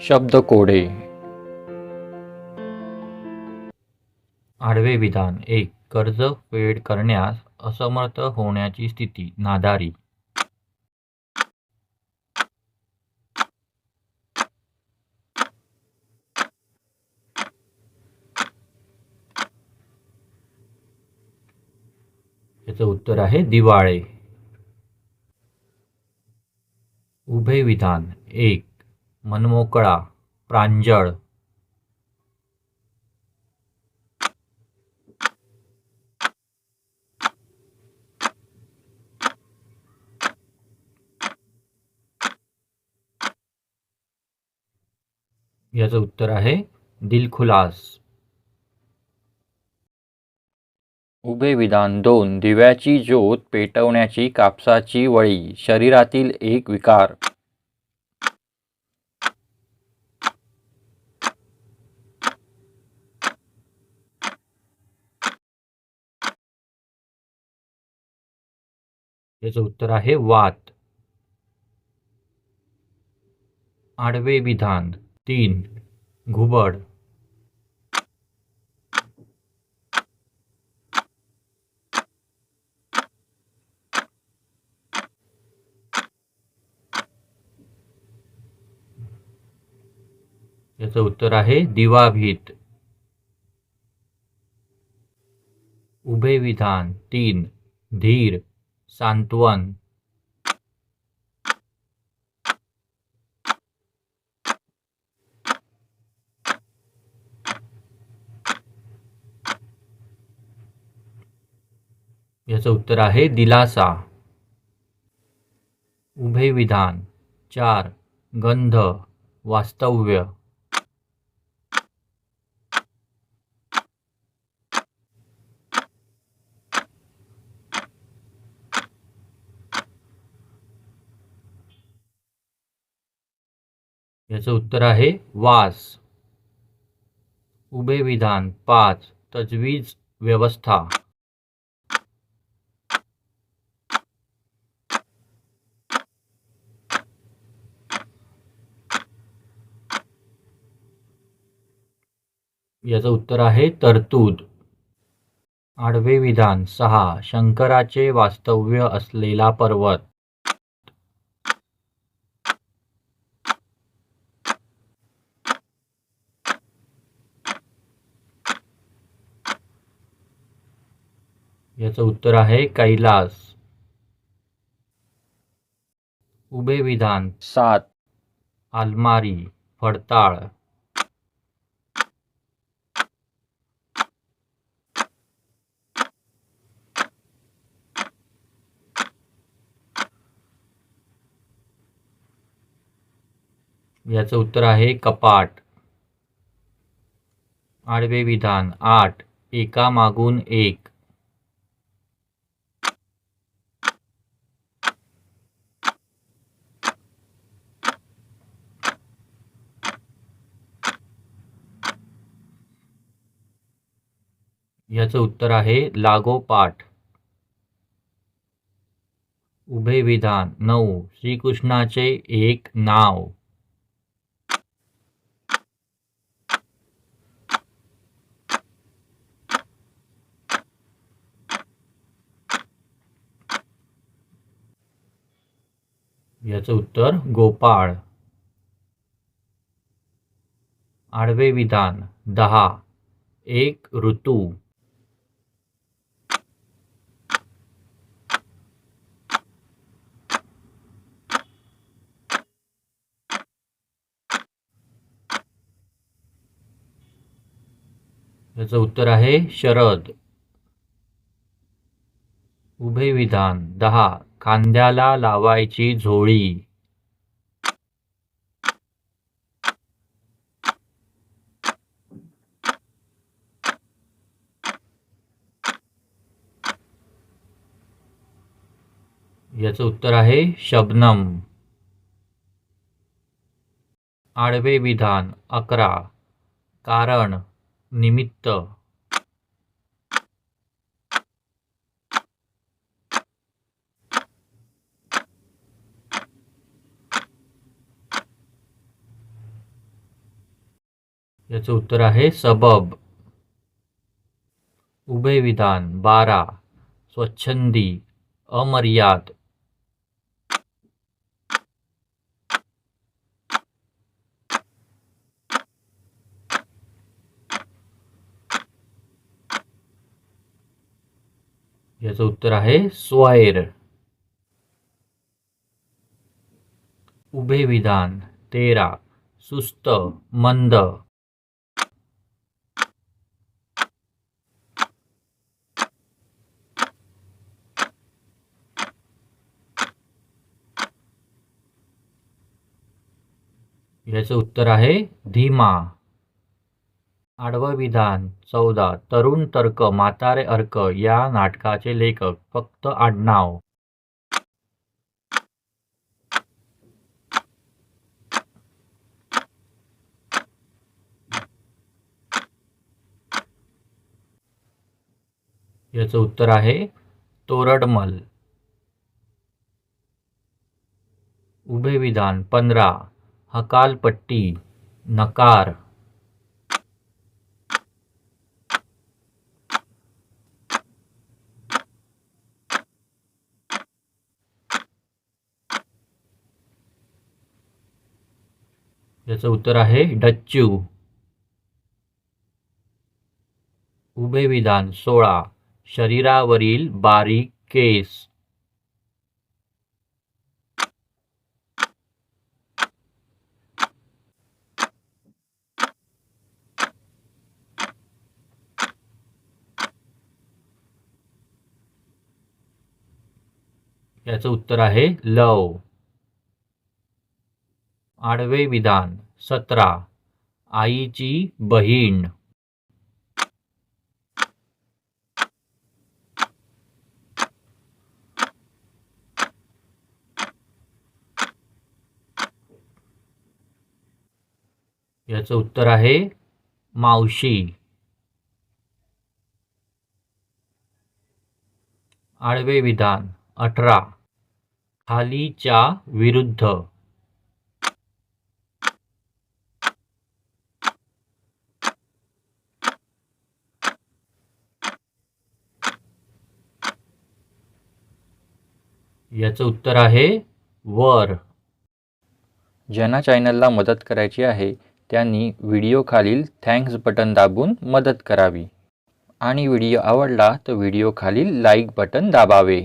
शब्दकोडे. आडवे विधान. एक कर्ज फेड करण्यास असमर्थ होण्याची स्थिती. नादारी. याचं उत्तर आहे दिवाळे. उभे विधान. एक मनमोकळा प्रांजळ. याचं उत्तर आहे दिलखुलास उभे विधान दोन दिव्याची ज्योत पेटवण्याची कापसाची वळी शरीरातील एक विकार. याचं उत्तर आहे वात. आडवे विधान. तीन. घुबड. याचं उत्तर आहे दिवाभीत. उभे विधान. तीन. धीर. सांत्वन याचं उत्तर आहे दिलासा. उभे विधान चार. गंध. वास्तव्य. याचं उत्तर आहे वास. उभे विधान पाच तजवीज व्यवस्था. याचं उत्तर आहे तरतूद. आडवे विधान सहा शंकराचे वास्तव्य असलेला पर्वत. याचं उत्तर आहे कैलास. उभे विधान. सात. अलमारी फडताळ याचं उत्तर आहे कपाट. आडवे विधान. आठ. एका मागून एक. याचं उत्तर आहे लागोपाठ उभे विधान. नऊ. श्रीकृष्णाचे एक नाव. याचं उत्तर गोपाळ. आडवे विधान. दहा. एक ऋतू. याचं उत्तर आहे शरद. उभे विधान दहा खांद्याला लावायची झोळी. याचं उत्तर आहे शबनम. आडवे विधान अकरा. कारण निमित्त. याचं उत्तर आहे सबब. उभे विधान बारा. स्वच्छंदी अमर्याद. याचं उत्तर आहे स्वायर. उभे विधान तेरा सुस्त मंद. याचं उत्तर आहे धीमा. आडवं विधान चौदा तरुण तर्क म्हातारे अर्क या नाटकाचे लेखक फक्त आडनाव. याचं उत्तर आहे तोरडमल. उभे विधान पंधरा हकालपट्टी नकार. याचं उत्तर आहे डच्चू. उभे विधान सोळा. शरीरावरील बारीक केस. याचं उत्तर आहे लव. आडवे विधान सतरा. आईची बहीण. याचं उत्तर आहे मावशी. आडवे विधान अठरा. खालीच्या विरुद्ध. याचं उत्तर आहे वर. ज्यांना चॅनलला मदत करायची आहे त्यांनी व्हिडिओखालील थँक्स बटन दाबून मदत करावी. आणि व्हिडिओ आवडला तर व्हिडिओखालील लाईक बटन दाबावे.